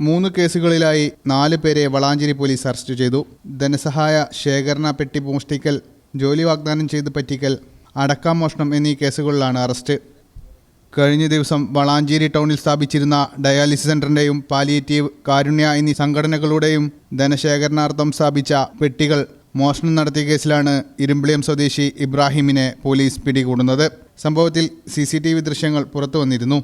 മൂന്ന് കേസുകളിലായി നാല് പേരെ വളാഞ്ചേരി പോലീസ് അറസ്റ്റ് ചെയ്തു. ധനസഹായ ശേഖരണ പെട്ടി മോഷ്ടിക്കൽ ജോലി വാഗ്ദാനം ചെയ്ത് പറ്റിക്കൽ അടക്കം മോഷണം എന്നീ കേസുകളിലാണ് അറസ്റ്റ്. കഴിഞ്ഞ ദിവസം വളാഞ്ചേരി ടൗണിൽ സ്ഥാപിച്ചിരുന്ന ഡയാലിസിസ് സെന്ററിന്റെയും പാലിയേറ്റീവ് കാരുണ്യ എന്നീ സംഘടനകളുടെയും ധനശേഖരണാർത്ഥം സ്ഥാപിച്ച പെട്ടികൾ മോഷണം നടത്തിയ കേസിലാണ് ഇരുമ്പിളിയം സ്വദേശി ഇബ്രാഹിമിനെ പോലീസ് പിടികൂടുന്നത്. സംഭവത്തിൽ സി ദൃശ്യങ്ങൾ പുറത്തു വന്നിരുന്നു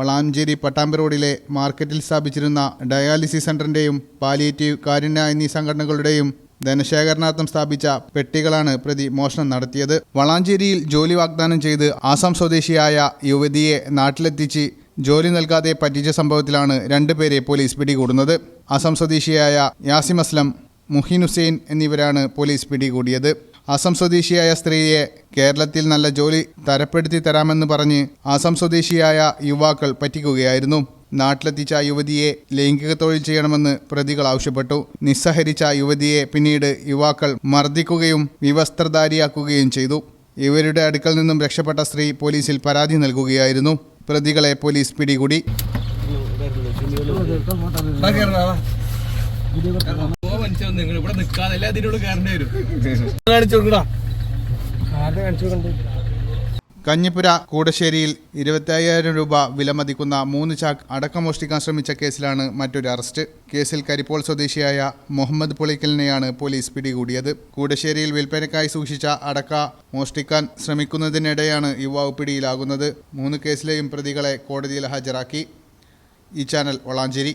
വളാഞ്ചേരി പട്ടാമ്പി റോഡിലെ മാർക്കറ്റിൽ സ്ഥാപിച്ചിരുന്ന ഡയാലിസിസ് സെന്ററിന്റെയും പാലിയേറ്റീവ് കാരുണ്യ എന്നീ സംഘടനകളുടെയും ധനശേഖരണാർത്ഥം സ്ഥാപിച്ച പെട്ടികളാണ് പ്രതി മോഷണം നടത്തിയത്. വളാഞ്ചേരിയിൽ ജോലി വാഗ്ദാനം ചെയ്ത് ആസാം സ്വദേശിയായ യുവതിയെ നാട്ടിലെത്തിച്ച് ജോലി നൽകാതെ പറ്റിച്ച സംഭവത്തിലാണ് രണ്ടുപേരെ പോലീസ് പിടികൂടുന്നത്. ആസാം സ്വദേശിയായ യാസിം അസ്ലം മുഹിൻ ഹുസൈൻ എന്നിവരാണ് പോലീസ് പിടികൂടിയത്. ആസാം സ്വദേശിയായ സ്ത്രീയെ കേരളത്തിൽ നല്ല ജോലി തരപ്പെടുത്തി തരാമെന്ന് പറഞ്ഞ് അസം സ്വദേശിയായ യുവാക്കൾ പറ്റിക്കുകയായിരുന്നു. നാട്ടിലെത്തിച്ച യുവതിയെ ലൈംഗിക തൊഴിൽ ചെയ്യണമെന്ന് പ്രതികൾ ആവശ്യപ്പെട്ടു. നിസ്സഹരിച്ച യുവതിയെ പിന്നീട് യുവാക്കൾ മർദ്ദിക്കുകയും വിവസ്ത്രധാരിയാക്കുകയും ചെയ്തു. ഇവരുടെ അടുക്കൽ നിന്നും രക്ഷപ്പെട്ട സ്ത്രീ പോലീസിൽ പരാതി നൽകുകയായിരുന്നു. പ്രതികളെ പോലീസ് പിടികൂടി. നിങ്ങൾ ഇവിടെ നിൽക്കാതെ എല്ലാ ഇതിനോട് കയറേണ്ടി വരും? കാണിച്ചു കൊടുക്കടാ. കഞ്ഞിപ്പുര കൂടശ്ശേരിയിൽ ഇരുപത്തയ്യായിരം രൂപ വിലമതിക്കുന്ന മൂന്ന് ചാക്ക് അടക്കം മോഷ്ടിക്കാൻ ശ്രമിച്ച കേസിലാണ് മറ്റൊരു അറസ്റ്റ്. കേസിൽ കരിപ്പോൾ സ്വദേശിയായ മുഹമ്മദ് പുളിക്കലിനെയാണ് പോലീസ് പിടികൂടിയത്. കൂടശ്ശേരിയിൽ വിൽപ്പനക്കായി സൂക്ഷിച്ച അടക്ക മോഷ്ടിക്കാൻ ശ്രമിക്കുന്നതിനിടെയാണ് യുവാവ് പിടിയിലാകുന്നത്. മൂന്ന് കേസിലെയും പ്രതികളെ കോടതിയിൽ ഹാജരാക്കി. ഈ channel Valanchery.